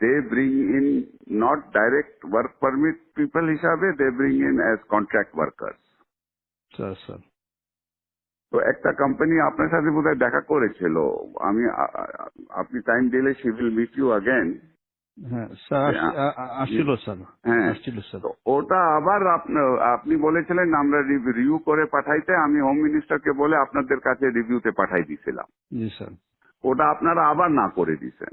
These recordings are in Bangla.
they bring in not direct work permit people হিসাবে they bring in as contract workers sir sir তো একটা কোম্পানি আপনার সাথে বোধহয় দেখা করেছিল। আমি আপনি টাইম দিলে she will meet you again sir আস- আ- আ- আসছিল স্যার। আসছিল স্যার। তো ওটা আবার আপনি বলেছিলেন আমরা রিভিউ করে পাঠাইতে আমি হোম মিনিস্টারকে বলে আপনাদের কাছে রিভিউতে পাঠাই দিয়েছিলাম ওটা আপনারা আবার না করে স্যার।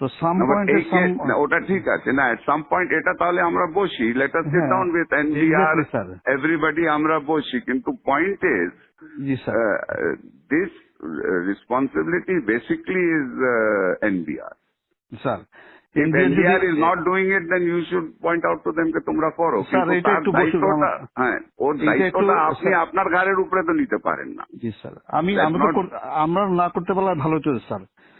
তো সাম পয়েন্টে ওটা ঠিক আছে। না এট সাম পয়েন্ট এটা তাহলে আমরা বসি। Let us sit down with sir. Everybody আমরা বসি। কিন্তু point is this responsibility basically is NBR sir If যদি- NBR is not doing it, then you should point out to them যে তোমরা করো হ্যাঁ ওর দায়িত্বটা আপনি আপনার ঘাড়ের উপরে তো নিতে পারেন না। জি স্যার আমি আমরা না করতে পারলে ভালো হতো স্যার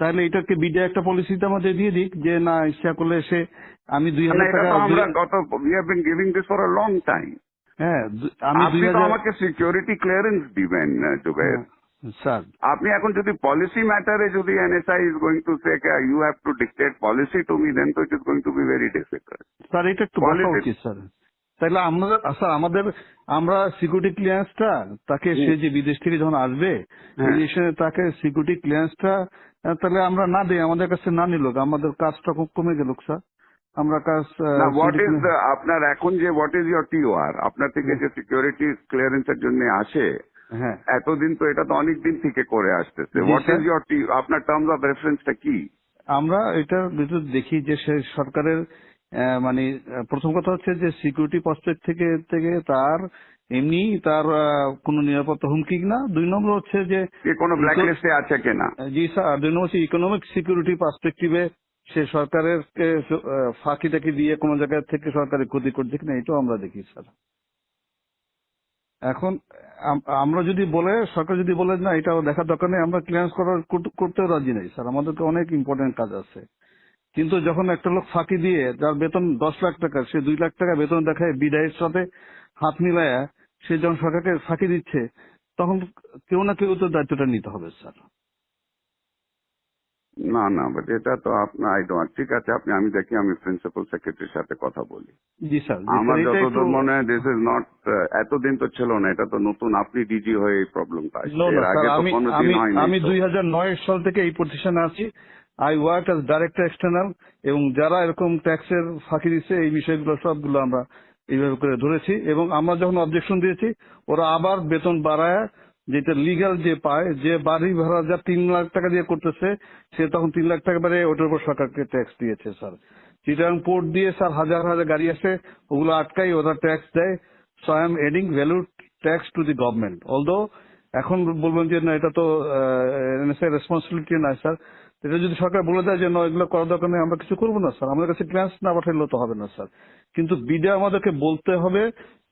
তাহলে এটাকে বিডিআই একটা পলিসিতে আমাদের দিয়ে দিক যে না ইচ্ছা করলে সে আমি দুই হাজার টাকা তো আমরা গত we have been giving this for a long time হ্যাঁ আমি দুই হাজার আমাকে সিকিউরিটি ক্লিয়ারেন্স দিবেন জুবের স্যার। আপনি এখন যদি পলিসি ম্যাটারে যদি NSI is going to say you have to dictate policy to me then তো it is going to be very difficult sir এটা একটু Quality- উচিত স্যার। তাহলে আমরা স্যার আমাদের আমরা সিকিউরিটি ক্লিয়ারেন্সটা তাকে সে যে বিদেশ থেকে যখন আসবে হ্যাঁ। তাকে সিকিউরিটি ক্লিয়ারেন্সটা তাহলে আমরা না দিই আমাদের কাছে না নিল আমাদের কাজটা খুব কমে গেল স্যার। আমরা কাজ হোয়াট ইজ আপনার এখন যে হোয়াট ইজ ইয়োর টিওআর আপনার থেকে যে সিকিউরিটি ক্লিয়ারেন্স এর জন্য আসে হ্যাঁ। এতদিন তো এটা তো অনেক দিন থেকে করে আসতেছে। হোয়াট। ইজ ইয়োর টি আপনার টার্মস অফ রেফারেন্সটা কি? আমরা এটার ভিতর দেখি যে সে সরকারের মানে প্রথম কথা হচ্ছে যে সিকিউরিটি পার্সপেক্ট থেকে থেকে তার এমনি তার কোনো নিরাপত্তা হুমকি না? দুই নম্বর হচ্ছে যে কোনো ব্ল্যাক লিস্টে আছে কিনা জি স্যার দুই নম্বর হচ্ছে ইকোনমিক সিকিউরিটি পার্সপেক্টিভে সে সরকারের ফাঁকি টাকি দিয়ে কোনো জায়গা থেকে সরকারের ক্ষতি করছে কিনা এটাও আমরা দেখি স্যার। এখন আমরা যদি বলে সরকার যদি বলে না এটা দেখার দরকার নেই আমরা ক্লিয়ারেন্স করার করতেও রাজি নেই স্যার আমাদেরকে অনেক ইম্পর্টেন্ট কাজ আছে। কিন্তু যখন একটা লোক ফাঁকি দিয়ে যার বেতন দশ লাখ টাকা সে দুই লাখ টাকা বেতন দেখায় বিদায়ের সাথে হাত মিলায়া সে যখন সরকারকে ফাঁকি দিচ্ছে তখন কেউ না কেউ তো দায়িত্বটা নিতে হবে স্যার। না না বাট এটা তো আপনার আই ডোন্ট ঠিক আছে আপনি আমি দেখি আমি প্রিন্সিপাল সেক্রেটারির সাথে কথা বলি। জি স্যার আমার যতদূর মনে হয় দিস ইজ নট এতদিন তো ছিল না এটা তো নতুন আপনি ডিজি হয়ে এই প্রবলেমটা আমি। দুই হাজার নয় সাল থেকে এই প্রতিষ্ঠানে আছি। I work as director external এবং যারা এরকম ট্যাক্সের ফাঁকি দিচ্ছে এই বিষয়গুলো সবগুলো আমরা এইভাবে করে ধরেছি এবং আমরা যখন অবজেকশন দিয়েছি, ওরা আবার বেতন বাড়ায়, যেটা লিগাল যে পায়, যে বাড়ি ভাড়া যা তিন লাখ টাকা দিয়ে করতেছে, সে তখন তিন লাখ টাকা বাড়ে ওটার উপর সরকারকে ট্যাক্স দিয়েছে স্যার চিটাং পোর্ট দিয়ে স্যার হাজার হাজার গাড়ি আসে, ওগুলো আটকাই ওরা ট্যাক্স দেয় so I am adding value tax to the government although এখন বলবেন যে না এটা তো এনএসআই রেসপন্সিবিলিটি না স্যার। এটা যদি সরকার বলে দেয় যে না এগুলো করার দরকার নেই আমরা কিছু করব না স্যার। আমাদের কাছে ক্লিয়ারেন্স না পাঠাইলেও তো হবে না স্যার। কিন্তু বিডে আমাদেরকে বলতে হবে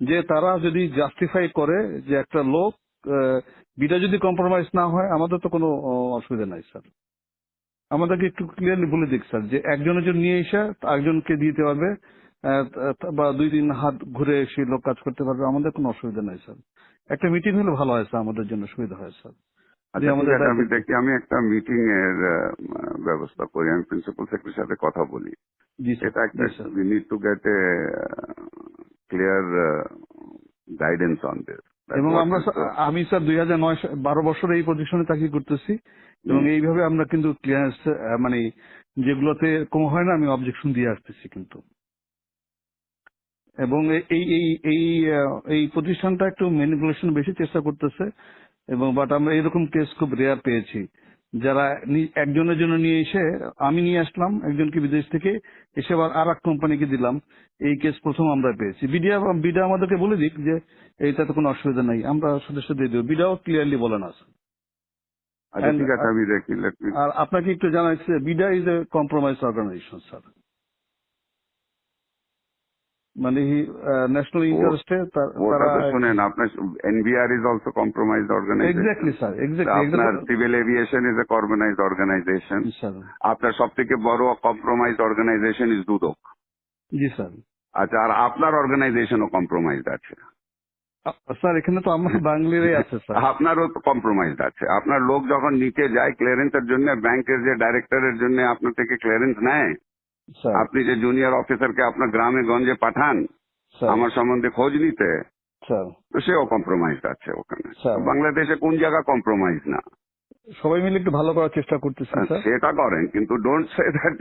যে তারা যদি জাস্টিফাই করে যে একটা লোক বিডা যদি কম্প্রোমাইজ না হয় আমাদের তো কোনো অসুবিধা নাই স্যার। আমাদেরকে একটু ক্লিয়ারলি বলে দিক স্যার যে একজনের জন্য নিয়ে এসে একজনকে দিতে আহ, বা দুই দিন হাত ঘুরে এসে লোক কাজ করতে পারবে আমাদের কোনো অসুবিধা নাই স্যার। একটা মিটিং হলে ভালো হয় স্যার আমাদের জন্য সুবিধা হয় স্যার আচ্ছা আমি দেখি আমি একটা মিটিং এর ব্যবস্থা করি। আমি প্রিন্সিপাল সেক্রেটারির সাথে কথা বলি। জি এটা একটা we need to get a clear guidance on this এবং আমরা আমি স্যার দুই হাজার নয় বারো বছর এই প্রতিষ্ঠানে চাকরি করতেছি। এবং এইভাবে আমরা কিন্তু ক্লিয়ারেন্স মানে যেগুলোতে কম হয় না আমি অবজেকশন দিয়ে আসতেছি কিন্তু। এবং এই এই এই এই প্রতিষ্ঠানটা একটু ম্যানিপুলেশন বেশি চেষ্টা করতেছে এবং বাট আমরা এরকম কেস খুব রেয়ার পেয়েছি। যারা একজনের জন্য নিয়ে এসে আমি নিয়ে আসলাম একজনকে বিদেশ থেকে এসে আবার আর এক কোম্পানিকে দিলাম। এই কেস প্রথম আমরা পেয়েছি। বিডিয়া বিডা আমাদেরকে বলে দিক যে এইটাতে কোনো অসুবিধা নাই আমরা সদস্য দিয়ে দেবো। বিডাও ক্লিয়ারলি বলে না। আচ্ছা আর আপনাকে একটু জানাচ্ছি BIDA is a compromise organisation sir মানে ন্যাশনাল ইন্টারেস্টে তারা শুনেন আপনার NBR is also compromise organisation exactly sir আপনার civil aviation is a compromise organisation আপনার সব থেকে বড় কম্প্রোমাইজ অর্গানাইজেশন ইজ দুদক। জি স্যার আচ্ছা আর আপনার অর্গানাইজেশনও কম্প্রোমাইজ আছে। স্যার এখানে তো আমার বাংলারই আছে স্যার আপনারও কম্প্রোমাইজ আছে। আপনার লোক যখন নিচে যায় ক্লিয়ারেন্সের জন্য ব্যাংকের যে ডাইরেক্টরের জন্য আপনার থেকে ক্লিয়ারেন্স নেয় আপনি যে জুনিয়র অফিসারকে আপনার গ্রামে গঞ্জে পাঠান আমার সম্বন্ধে খোঁজ নিতে তো সেও কম্প্রোমাইজ আছে ওখানে। বাংলাদেশে কোন জায়গা কম্প্রোমাইজ না? সবাই মিলে একটু ভালো করার চেষ্টা করতেছি স্যার সেটা করেন কিন্তু ডোন্ট সে দ্যাট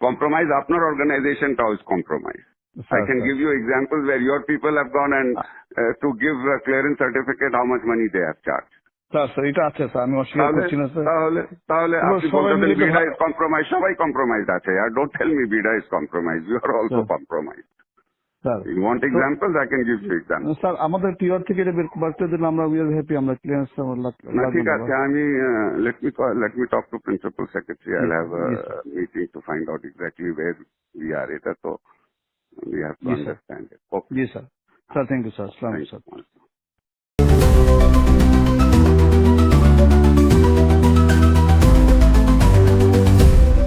কম্প্রোমাইজ আপনার অর্গানাইজেশনটাও is compromise I can sir. give you examples where your people have gone and uh, to give a clearance certificate how much money they have charged. Sir sir এটা আছে স্যার আমি অস্বীকার করছি না স্যার তাহলে তাহলে আপনি বলতেছেন বিডা ইজ কম্প্রোমাইজ সবাই কম্প্রোমাইজ আছে আর don't tell me BIDA is compromise you are also compromise sir you want I can give you example sir আমাদের টিআর থেকে এটা বের দিলে আমরা উই আর হ্যাপি আমরা ক্লিয়ারেন্স না ঠিক আছে আমি let me let me talk to principal secretary I have meeting to find out exactly where we are এটা তো we have to. Understand okay G sir sir thank you sir আসসালাম ইউ